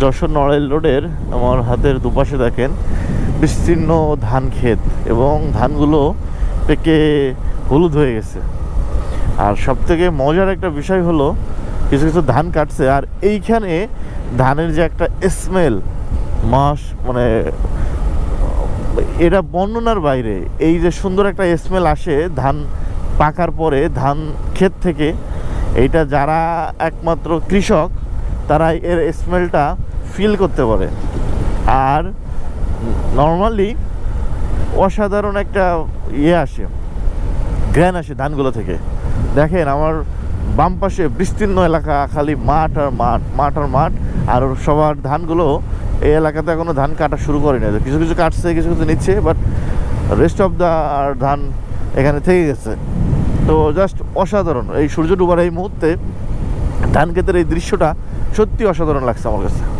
যশোর নড়াইল রোডের আমার হাতের দুপাশে দেখেন বিস্তীর্ণ ধান ক্ষেত এবং ধানগুলো পেকে হলুদ হয়ে গেছে। আর সব থেকে মজার একটা বিষয় হলো, কিছু কিছু ধান কাটছে আর এইখানে ধানের যে একটা স্মেল মাস মানে এটা বর্ণনার বাইরে। এই যে সুন্দর একটা স্মেল আসে ধান পাকার পরে, ধান ক্ষেত থেকে, এইটা যারা একমাত্র কৃষক তারা এর স্মেলটা ফিল করতে পারে। আর নর্মালি অসাধারণ একটা ইয়ে আসে গ্র্যান আসে ধানগুলো থেকে। দেখেন আমার বাম পাশে বিস্তীর্ণ এলাকা, খালি মাঠ আর মাঠ মাঠ আর মাঠ, আর সবার ধানগুলো এই এলাকাতে এখনও ধান কাটা শুরু করেনি। কিছু কিছু কাটছে, কিছু কিছু নিচ্ছে বাট রেস্ট অফ দ্য আর ধান এখানে থেকে গেছে। তো জাস্ট অসাধারণ। এই সূর্য ডুবার এই মুহূর্তে ধান ক্ষেতের এই দৃশ্যটা সত্যি অসাধারণ লাগছে আমার কাছে।